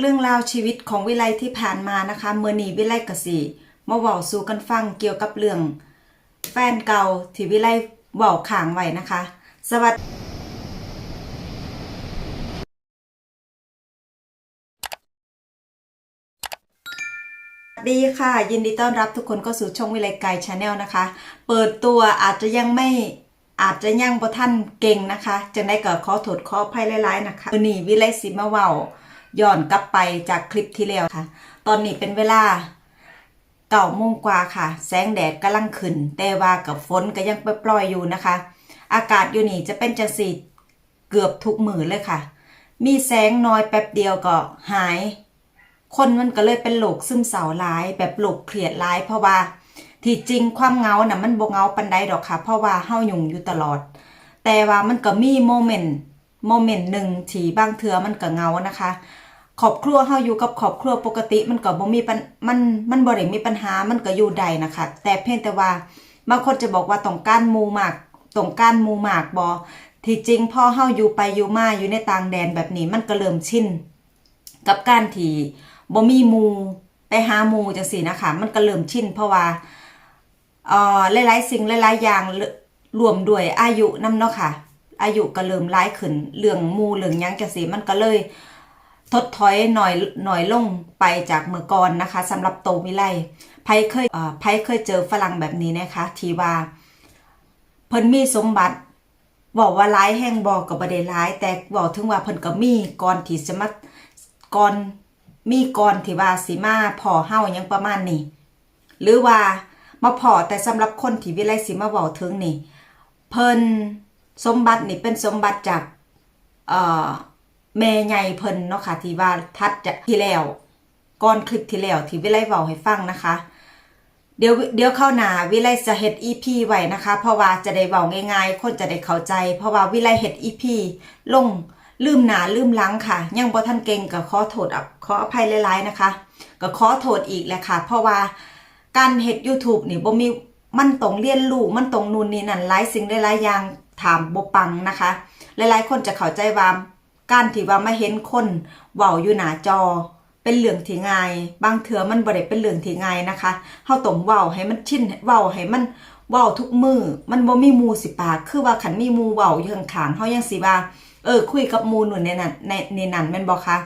เรื่องราวชีวิตของวิไลที่ผ่านมานะคะเมื่อนีวิไลกสีมาเว้าสู่กันฟังเกี่ยวกับเรื่อง แฟนเก่าที่วิไลเว้าขางไว้นะคะ สวัสดีค่ะ ยินดีต้อนรับทุกคนก็สู่ช่องวิไลไกชาแนลนะคะ เปิดตัวอาจจะยังไม่อาจจะยังบ่ท่านเก่งนะคะจังได้ก็ขอโทษขออภัยหลายๆนะคะวันนี้วิไลสิมาเว้า ย้อนกลับไปจากคลิปที่แล้วค่ะ ตอนนี้เป็นเวลาเก่าโมงกว่าค่ะ แสงแดดกำลังขึ้น แต่ว่ากับฝนก็ยังปล่อยอยู่นะคะ อากาศอยู่นี่จะเป็นจังสีเกือบทุกมือเลยค่ะ มีแสงน้อยแป๊บเดียวก็หาย คนมันก็เลยเป็นโรคซึมเศร้าร้าย แบบโรคเครียดร้ายเพราะว่าที่จริงความเงาน่ะมันบ่เงาปันใดดอกค่ะ เพราะว่าเฮายุ่งอยู่ตลอด แต่ว่ามันก็มีโมเมนต์โมเมนต์หนึ่งที่บางเทือมันก็เงานะคะ ครอบครัวเฮาอยู่กับครอบครัวปกติ มันก็บ่มีปัญมันมันบ่ได้มีปัญหามันก็อยู่ได้นะคะ แต่เพียงแต่ว่าบางคนจะบอกว่าต้องการมูมากต้องการมูมากบ่ที่จริงพอเฮาอยู่ไปอยู่มาอยู่ในต่างแดนแบบนี้มันก็เริ่มชินกับการที่บ่มีมูไปหามูจังซี่นะคะ มันก็เริ่มชินเพราะว่าเอ่อหลายๆสิ่งหลายๆอย่างรวมด้วยอายุนำเนาะค่ะ อายุก็เริ่มร้ายขึ้นเรื่องมูเรื่องยังจังซี่มันก็เลย ทดถอยหน่อยหน่อยลงไปจากเมื่อก่อนนะคะสำหรับโตวิไลไผเคยเอ่อไผเคยเจอฝรั่งแบบนี้นะคะ ทีว่าเพิ่นมีสมบัติบอกว่าร้ายแห่งบอกกับประเด็นร้าย แต่บอกถึงว่าเพิ่นก็มีก่อนที่จะมาก่อนมีก่อนที่ว่าสิมาพอเฮายังประมาณนี้ หรือว่ามาพอแต่สำหรับคนที่วิไลสิมาเว้าถึงนี่ เพิ่นสมบัตินี่เป็นสมบัติจากเอ่อ แม่ใหญ่เพิ่นเนาะค่ะที่ว่าทัดจากที่แล้วก่อนคลิปที่แล้วที่วิไลเว้าให้ฟังนะคะ เดี๋ยวเดี๋ยวเข้าหนาวิไลจะเฮ็ด EP ไว้นะคะ เพราะว่าจะได้เว้าง่ายๆ คนจะได้เข้าใจ เพราะว่าวิไลเฮ็ด EP ลงลืมหนาลืมหลังค่ะ ยังบ่ทันเก่งก็ขอโทษขออภัยหลายๆนะคะ ก็ขอโทษอีกแหละค่ะ เพราะว่าการเฮ็ด YouTube นี่บ่มีมันต้องเรียนรู้มันต้องนู่นนี่นั่นหลายสิ่งหลายๆอย่างถามบ่ปังนะคะ หลายๆ คนจะเข้าใจว่า การที่ว่ามาเห็นคนเว้าอยู่หน้าจอ เป็นเรื่องที่ง่าย บางเถื่อมันบ่ได้เป็นเรื่องที่ง่ายนะคะเฮาต้องเว้าให้มันชินเว้าให้มันเว้าทุกมือมันบ่มีมูสิปาก คือว่าคันมีมู่เว้าอยู่ข้างๆเฮายังสิว่า เออ คุยกับมู่นู่นในนั้นในในนั้นแม่นบ่คะ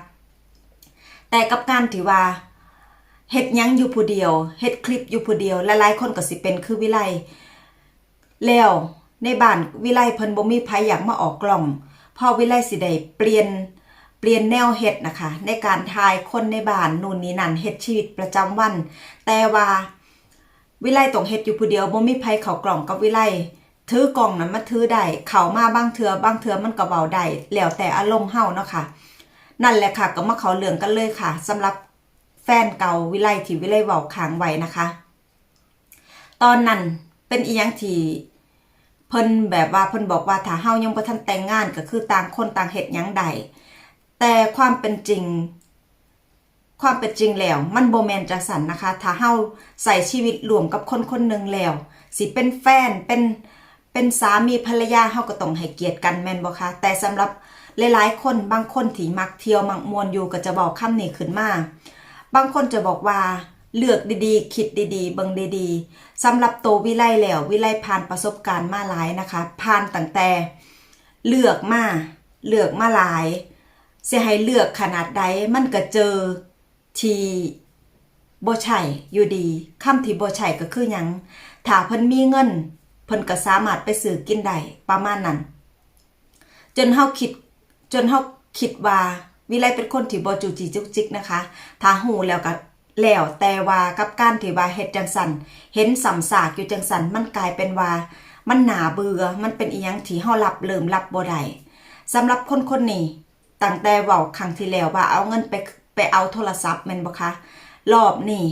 แต่กับการที่ว่าเฮ็ดยังอยู่ผู้เดียวเฮ็ดคลิปอยู่ผู้เดียวหลายๆคนก็สิเป็นคือวิไลแล้วในบ้านวิไลเพิ่นบ่มีไผอยากมาออกกล่อง พอวิไลสิได้เปลี่ยนเปลี่ยนแนวเฮ็ดนะคะ ในการทายคนในบ้านนู่นนี่นั่นเฮ็ดชีวิตประจำวัน แต่ว่าวิไลต้องเฮ็ดอยู่ผู้เดียวบ่มีไผเข้ากล่องกับวิไลถือกล่องนั้นมาถือได้เข้ามาบางเทื่อบางเทื่อมันก็เว้าได้แล้วแต่อารมณ์เฮาเนาะค่ะ นั่นแหละค่ะ ก็มาเขาเรืองกันเลยค่ะสำหรับแฟนเก่าวิไลที่วิไลเว้าค้างไว้นะคะ ตอนนั้นเป็นอีหยังที่ เพิ่นแบบว่าเพิ่นบอกว่าถ้าเฮายังบ่ทันแต่งงานก็คือต่างคนต่างเฮ็ดหยังใดแต่ความเป็นจริง ความเป็นจริงแล้ว มันโบแมนจังสันนะคะ ถ้าเฮาใส่ชีวิตรวมกับคนคนหนึ่งแล้ว สิเป็นแฟนเป็นเป็นสามีภรรยาเฮาก็ต้องให้เกียรติกันแม่นบ่คะแต่สำหรับหลายๆ คนบางคนที่มักเที่ยวมักมวนอยู่ก็จะบอกคำนี้ขึ้นมาบางคนจะบอกว่า เลือกดีๆ คิดดีๆ เบิ่งดีๆสำหรับโตวิไลแล้ว วิไลผ่านประสบการณ์มาหลายนะคะผ่านตั้งแต่ เลือกมาเลือกมาหลายเสียให้เลือกขนาดใดมันก็เจอทีบ่ใช่อยู่ดีคำที่บ่ใช่ก็คือหยังถ้าเพิ่นมีเงินเพิ่นก็สามารถไปซื้อกินได้ประมาณนั้น จนเฮาคิดจนเฮาคิดว่าวิไลเป็นคนที่บ่จูจีจุกจิกนะคะ ถ้าหูแล้วก็ แล้วแต่ว่ากับการที่ว่าเฮ็ดจังสันเห็นสำสากอยู่จังสันมันกลายเป็นว่า มันหนาเบื่อมันเป็นอีหยังที่เฮารับเริ่มรับบ่ได้สำหรับคนคนนี้ตั้งแต่เว้าครั้งที่แล้วว่าเอาเงินไปไปเอาโทรศัพท์แม่นบ่คะรอบนี้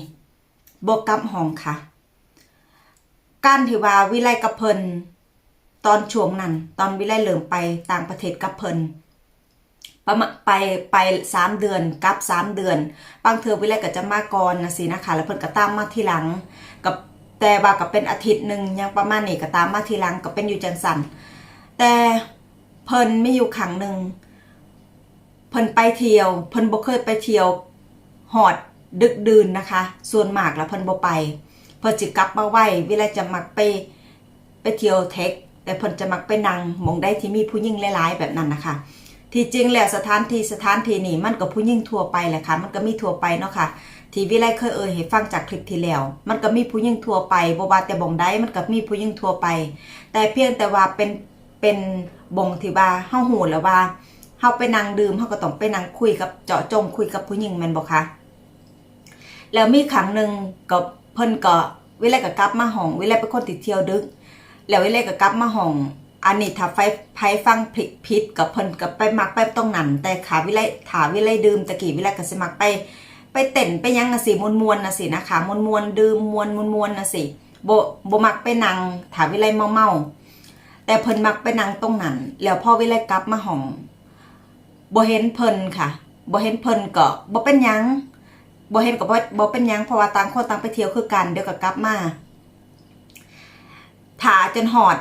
บ่กลับห้องค่ะ การที่ว่าวิไลกับเพิ่นตอนช่วงนั้น ตอนวิไลเริ่มไปต่างประเทศกับเพิ่น ประมาณไปไปสามเดือนกับสามเดือน บางเทอวิไลก็จะมาก่อนนะสินะคะแล้วเพิ่นก็ตามมาทีหลังกับแต่ว่าก็เป็นอาทิตย์หนึ่งยังประมาณนี้ก็ตามมาทีหลังก็เป็นอยู่จังสันแต่เพิ่นไม่อยู่ขังหนึ่งเพิ่นไปเที่ยว เพิ่นบ่เคยไปเที่ยวหอดดึกดื่นนะคะ ส่วนมากแล้วเพิ่นบ่ไปเพิ่นสิกลับมาไหวเวลาจะมักไปไปเที่ยวเทค แต่เพิ่นจะมักไปนั่งมองได้ที่มีผู้หญิงหลายๆ แบบนั้นนะคะ ที่จริงแล้วสถานที่สถานที่นี่มันก็ผู้หญิงทั่วไปแหละค่ะ มันก็มีทั่วไปเนาะค่ะ ที่วิไลเคยเอ่ยให้ฟังจากคลิปที่แล้ว มันก็มีผู้หญิงทั่วไปบว่าแต่บ่งใดมันก็มีผู้หญิงทั่วไป แต่เพียงแต่ว่าเป็นเป็นบ่งที่ว่าเฮาฮู้แล้วว่าเฮาไปนั่งดื่มเฮาก็ต้องไปนั่งคุยกับเจาะจงคุยกับผู้หญิงแม่นบ่คะแล้วมีครั้งหนึ่งก็เพิ่นก็วิไลก็กลับมาห้องวิไลเป็นคนติดเที่ยวดึก แล้ววิไลก็กลับมาห้อง อันนี้ถ้าไฟไฟฟังผิดผิดกับเพิ่นกับไปมักไปตรงนันแต่ขาวิไลถาวิไลดื่มตะกี้วิไลก็สิมักไป ไปเต้นไปยังน่ะสิมวนมวนน่ะสินะคะมวนมวนดื่มมวนมวนมวนน่ะสิโบ่บ่มักไปนั่งถาวิไลเมาเมาแต่เพิ่นมักไปนั่งตรงนันแล้วพ่อวิไลกลับมาห้องโบเห็นเพิ่นค่ะโบเห็นเพิ่นก็บ่เป็นยังโบเห็นก็บ่บ่เป็นยังเพราะว่าต่างคนต่างไปเที่ยวคือกันเดี๋ยวก็กลับมาถาจนหอด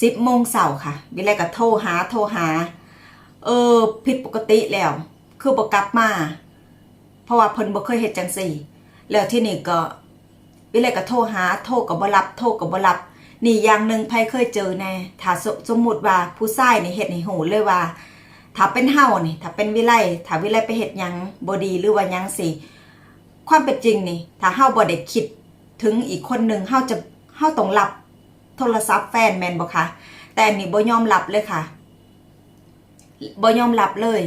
สิบโมงเสาร์ค่ะวิไลก็โทรหาโทรหา เออ ผิดปกติแล้ว คือบ่กลับมา เพราะว่าเพิ่นบ่เคยเฮ็ดจังซี่แล้วที่นี่ก็วิไลก็โทรหาโทรก็บ่รับโทรก็บ่รับนี่อย่างหนึ่งไผเคยเจอแน่ถ้าสสมมุติว่าผู้ชายนี่เฮ็ดให้หูเลยว่า ถ้าเป็นเฮานี่ ถ้าเป็นวิไลถ้าวิไลไปเฮ็ดยังบ่ดีหรือว่ายังสิความเป็นจริงนี่ ถ้าเฮาบ่ได้คิดถึงอีกคนหนึ่งเฮาจะเฮาต้องรับ โทรศัพท์แฟนแมนบ่คะแต่นี่บ่ยอมรับเลยค่ะบ่ยอมรับเลย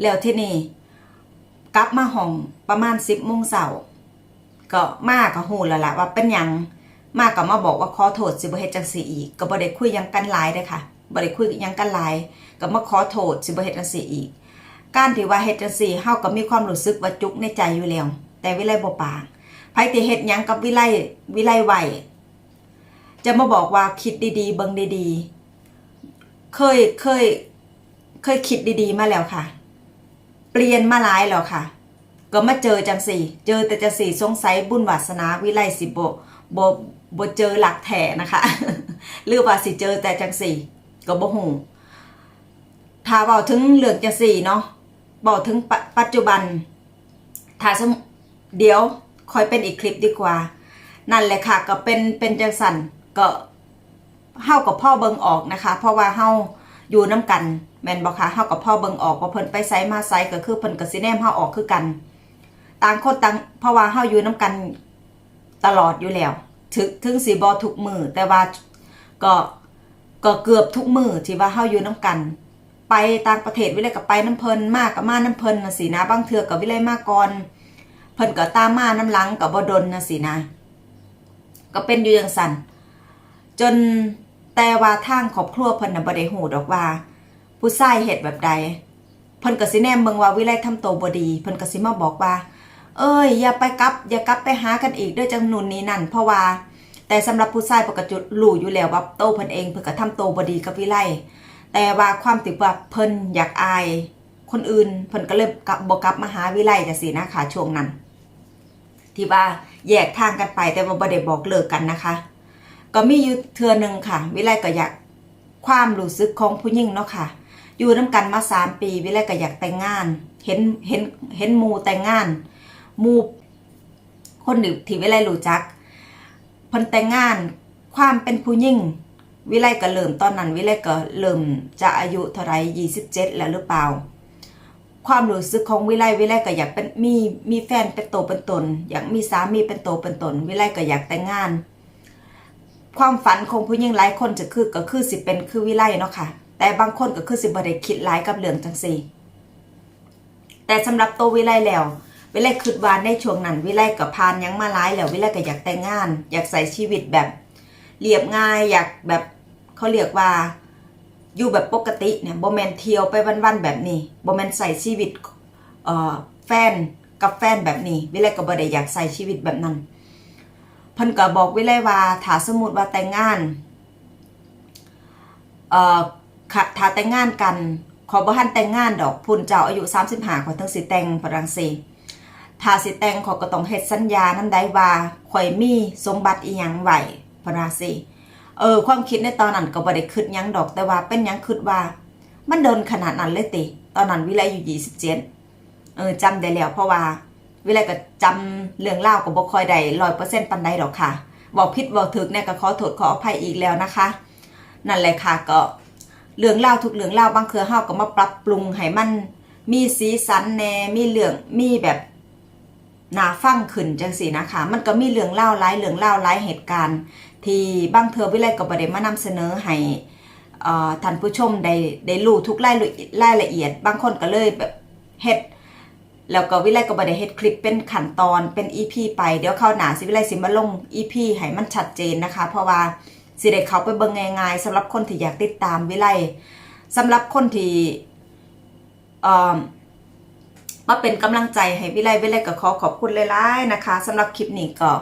แล้วที่นี่กลับมาห้องประมาณสิบโมงเสาร์ก็มาก็ฮู้แล้วล่ะว่าเป็นยังมาก็มาบอกว่าขอโทษสิบ่เฮ็ดจังซี่อีก ก็บ่ได้คุยยังกันหลายเด้อค่ะบ่ได้คุยยังกันหลาย ก็มาขอโทษสิบ่เฮ็ดจังซี่อีก การที่ว่าเฮ็ดจังซี่เฮาก็มีความรู้สึกว่าจุกในใจอยู่แล้วแต่วิไลบ่ปากไผที่เฮ็ดยังกับวิไลวิไลไหว จะมาบอกว่าคิดดีๆ เบิ่งดีๆ เคยเคย เคยคิดดีๆ มาแล้วค่ะ เปลี่ยนมาหลายแล้วค่ะ ก็มาเจอจังสี่ เจอแต่จังสี่สงสัยบุญวาสนาวิไลสิบโบโบเจอหลักแท้นะคะหรือว่าสิเจอแต่จังสี่ก็บ่ฮู้ถ้าเว้าถึงเรื่องจังสี่เนาะบอกถึงปปัจจุบัน ถ้าเดี๋ยวคอยเป็นอีกคลิปดีกว่า นั่นแหละค่ะ ก็เป็นเป็นจังสัน ก็เฮากับพ่อเบิงออกนะคะ เพราะว่าเฮาอยู่น้กันแมนบ่คะเฮากับพ่อเบิงออกว่าเพิ่นไปไสมาไสก็คือเพิ่นก็สิแนมเฮาออกคือกัน ต่างคนต่างเพราะว่าเฮาอยู่น้กันตลอดอยู่แล้วถึงถึงสิบ่ทุกมือแต่ว่าก็ก็เกือบทุกมือที่ว่าเฮาอยู่น้กัน ไปต่างประเทศวิเลยกับไปน้ำเพลินมากกับมาน้ำเพลินนะสินะบางเทือกับวิเลยมากก่อนเพิ่นก็ตามมาน้ำหลังกับบ่ดนนะสินะ ก็เป็นอยู่อย่างสัน จนแต่ว่าทางครอบครัวเพิ่นน่ะบ่ได้ฮู้ดอกว่า ผู้ชายเฮ็ดแบบใดเพิ่นก็สิแนมเบิ่งว่าวิไลทำโตบ่ดีเพิ่นก็สิมาบอกว่า เอ้ย อย่าไปกลับ อย่ากลับไปหากันอีกเด้วยจังนู่นนี้นั่นเพราะว่า แต่สำหรับผู้ชายปกติรู้อยู่แล้วว่าโตเพิ่นเองเพิ่นก็ทำโตบ่ดีกับวิไลแต่ว่าความติว่าเพิ่นอยากอาย คนอื่นเพิ่นก็เลยกลับบ่กลับมาหาวิไลจังซี่นะคะช่วงนั้นที่ว่าแยกทางกันไปแต่ว่าบ่ได้บอกเลิกกันนะคะ ก็มีอยู่เทือหนึ่งค่ะ วิไลก็อยากความรู้สึกของผู้หญิงเนาะค่ะ อยู่น้ำกันมาสามปี วิไลก็อยากแต่งงาน เห็นเห็นเห็นมูแต่งงานมูคนหนึ่งที่วิไลรู้จักพนแต่งงานความเป็นผู้หญิงวิไลก็เริ่มตอนนั้น วิไลก็เริ่มจะอายุเท่าไรยี่สิบเจ็ดแล้วหรือเปล่า ความรู้สึกของวิไลวิไลก็อยากเป็นมีมีแฟนเป็นโตวเป็นตน อยากมีสามีเป็นโตวเป็นตน วิไลก็อยากแต่งงาน ความฝันของผู้หญิงหลายคนจะคือก็คือสิเป็นคือวิไลเนาะค่ะ แต่บางคนก็คือสิบ่ได้คิดหลายกับเรื่องจังซี่แต่สำหรับตัววิไลแล้ววิไลคิดว่าในช่วงนั้นวิไลก็ผ่านยังมาหลายแล้ววิไลก็อยากแต่งงาน อยากใส่ชีวิตแบบเรียบง่ายอยากแบบเขาเรียกว่าอยู่แบบปกติเนี่ยโบแมนเที่ยวไปวันๆแบบนี้โบแมนใส่ชีวิตแฟนกับแฟนแบบนี้ วิไลก็บ่ได้อยากใส่ชีวิตแบบนั้น เพิ่นก็บอกวิไลว่าถ้าสมมุติว่าแต่งงานเอ่อถ้าแต่งงานกันขอบ่ทันแต่งงานดอกพุ่นเจ้าอายุ35ขอถึงสิแต่งฝรั่งเศสถ้าสิแต่งขอก็ต้องเฮ็ดสัญญานำใดว่าข่อยมีสมบัติอีหยังไว้ฝรั่งเศสเออความคิดในตอนนั้นก็บ่ได้คิดหยังดอกแต่ว่าเป็นหยังคิดว่า มันเดินขนาดนั้นเลยติ ตอนนั้นวิไลอยู่27เออจำได้แล้วเพราะว่า วิไลก็จำเรื่องเล่าก็บ่คอยได้ร้อยเปอร์เซ็นต์ปันใดดอกค่ะบอกผิดบอกถึกเนี่ยก็ขอโทษขออภัยอีกแล้วนะคะ นั่นแหละค่ะก็เรื่องเล่าทุกเรื่องเล่าบางเครือเฮาก็มาปรับปรุงให้มันมีสีสันแน่มีเรื่องมีแบบน่าฟังขึ้นจังสีนะคะ มันก็มีเรื่องเล่าวหลายเรื่องเล่าวหลายเหตุการณ์ ที่บางเทอวิไลก็บ่ได้มานำเสนอให้ท่านผู้ชมได้ได้รู้ทุกรายละรายละเอียด บางคนก็เลยแบบเฮ็ด แล้วก็วิไลก็บ่ได้เฮ็ดคลิปเป็นขั้นตอนเป็น EP ไปเดี๋ยวเข้าหนาสิวิไลสิมาลง EP ให้มันชัดเจนนะคะ เพราะว่าสิได้เขาไปเบิ่งง่ายๆสำหรับคนที่อยากติดตามวิไลสำหรับคนที่เอ่อมาเป็นกำลังใจให้วิไลวิไลก็ขอขอบคุณหลายๆนะคะสำหรับคลิปนี้ก็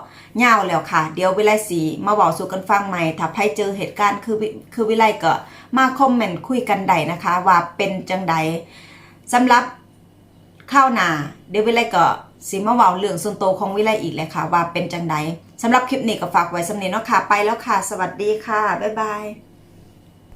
ยาวแล้วค่ะ เดี๋ยววิไลสีมาเว้าสู่กันฟังใหม่ถ้าใครเจอเหตุการณ์คือวิคือวิไลก็มาคอมเมนต์คุยกันได้นะคะ ว่าเป็นจังใดสำหรับ ข้าวหนาเดี๋ยววิไลก็สิมาเว้าเรื่องส่วนตัวของวิไลอีกเลยค่ะ ว่าเป็นจังใดสำหรับคลิปนี้ก็ฝากไว้สำเนีเนาะค่ะ ไปแล้วค่ะ สวัสดีค่ะ บ๊ายบาย